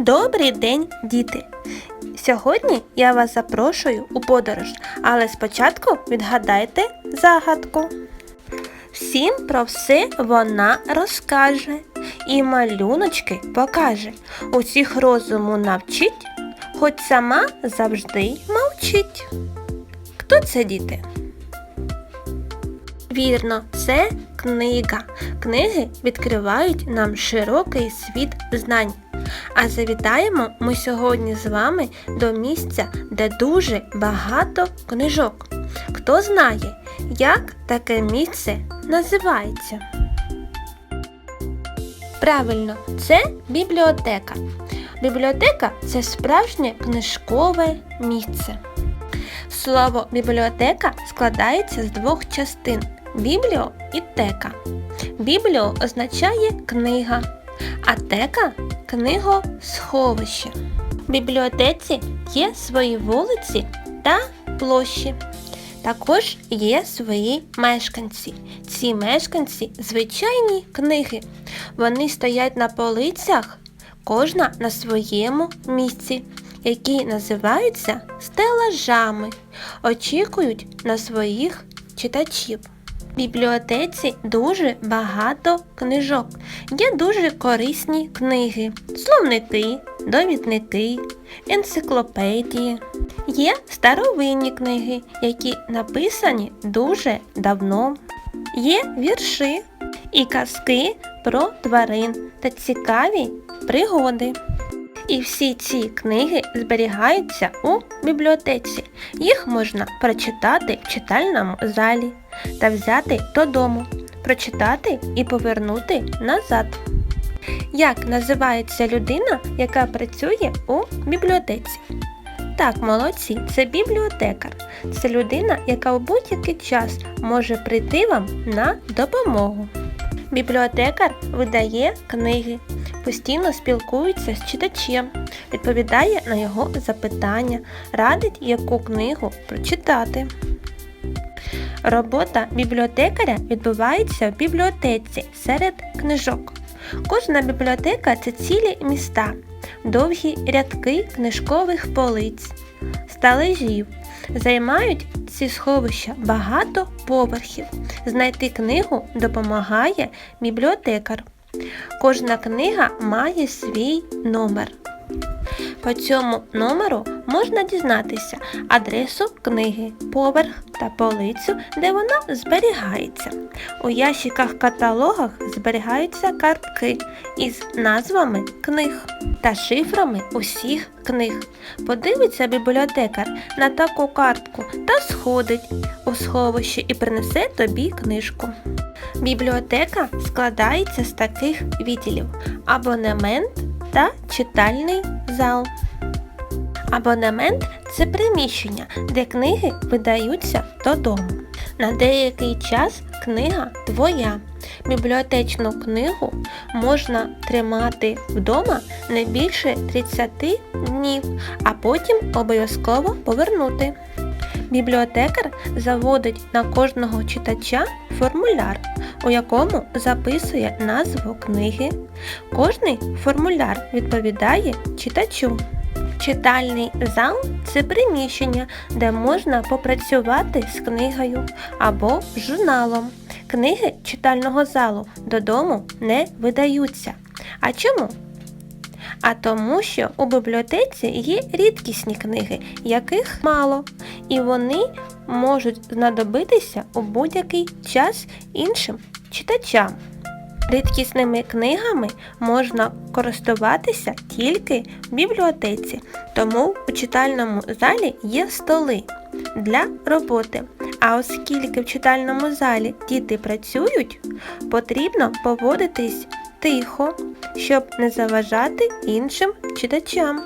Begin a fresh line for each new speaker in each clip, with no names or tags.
Добрий день, діти! Сьогодні я вас запрошую у подорож, але спочатку відгадайте загадку. Всім про все вона розкаже і малюночки покаже. Усіх розуму навчить, хоч сама завжди мовчить. Хто це діти? Вірно, це книга. Книги відкривають нам широкий світ знань. А завітаємо ми сьогодні з вами до місця, де дуже багато книжок. Хто знає, як таке місце називається? Правильно, це бібліотека. Бібліотека це справжнє книжкове місце. Слово бібліотека складається з двох частин бібліо і тека. Бібліо означає книга, а тека книгосховище. В бібліотеці є свої вулиці та площі. Також є свої мешканці. Ці мешканці звичайні книги. Вони стоять на полицях, кожна на своєму місці, які називаються стелажами, очікують на своїх читачів. Бібліотеці дуже багато книжок. Є дуже корисні книги, словники, довідники, енциклопедії. Є старовинні книги, які написані дуже давно. Є вірші і казки про тварин та цікаві пригоди. І всі ці книги зберігаються у бібліотеці. Їх можна прочитати в читальному залі та взяти додому, прочитати і повернути назад. Як називається людина, яка працює у бібліотеці? Так, молодці, це бібліотекар. Це людина, яка у будь-який час може прийти вам на допомогу. Бібліотекар видає книги, постійно спілкується з читачем, відповідає на його запитання, радить, яку книгу прочитати. Робота бібліотекаря відбувається в бібліотеці серед книжок. Кожна бібліотека це цілі міста, довгі рядки книжкових полиць, сталежів. Займають ці сховища багато поверхів. Знайти книгу допомагає бібліотекар. Кожна книга має свій номер. По цьому номеру можна дізнатися адресу книги, поверх та полицю, де вона зберігається. У ящиках каталогах зберігаються картки із назвами книг та шифрами усіх книг. Подивиться бібліотекар на таку картку та сходить у сховище і принесе тобі книжку. Бібліотека складається з таких відділів: абонемент та читальний зал. Абонемент це приміщення, де книги видаються додому. На деякий час книга твоя. Бібліотечну книгу можна тримати вдома не більше 30 днів, а потім обов'язково повернути. Бібліотекар заводить на кожного читача формуляр, у якому записує назву книги. Кожний формуляр відповідає читачу. Читальний зал це приміщення, де можна попрацювати з книгою або журналом. Книги читального залу додому не видаються. А чому? А тому, що у бібліотеці є рідкісні книги, яких мало, і вони можуть знадобитися у будь-який час іншим читачам. Рідкісними книгами можна користуватися тільки в бібліотеці, тому у читальному залі є столи для роботи. А оскільки в читальному залі діти працюють, потрібно поводитись тихо, щоб не заважати іншим читачам.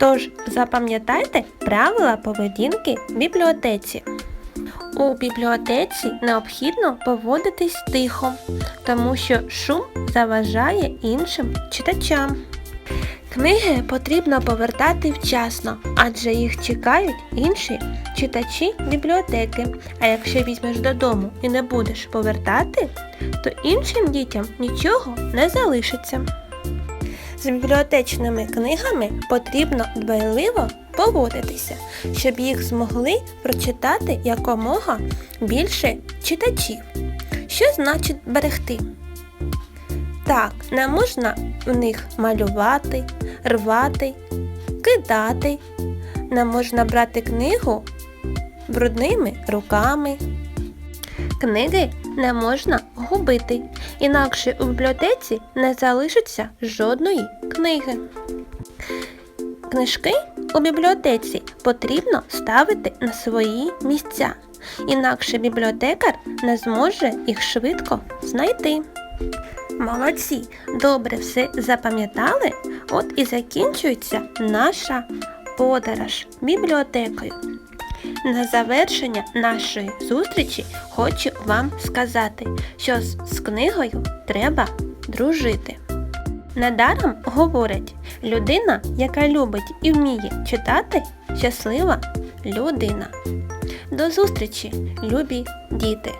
Тож запам'ятайте правила поведінки в бібліотеці. У бібліотеці необхідно поводитись тихо, тому що шум заважає іншим читачам. Книги потрібно повертати вчасно, адже їх чекають інші читачі бібліотеки. А якщо візьмеш додому і не будеш повертати, то іншим дітям нічого не залишиться. З бібліотечними книгами потрібно дбайливо поводитися, щоб їх змогли прочитати якомога більше читачів. Що значить берегти? Так, не можна в них малювати, рвати, кидати. Не можна брати книгу брудними руками. Книги не можна губити, інакше у бібліотеці не залишиться жодної книги. Книжки у бібліотеці потрібно ставити на свої місця, інакше бібліотекар не зможе їх швидко знайти. Молодці, добре все запам'ятали, от і закінчується наша подорож бібліотекою. На завершення нашої зустрічі хочу вам сказати, що з, книгою треба дружити. Недаром говорять, людина, яка любить і вміє читати, щаслива людина. До зустрічі, любі діти!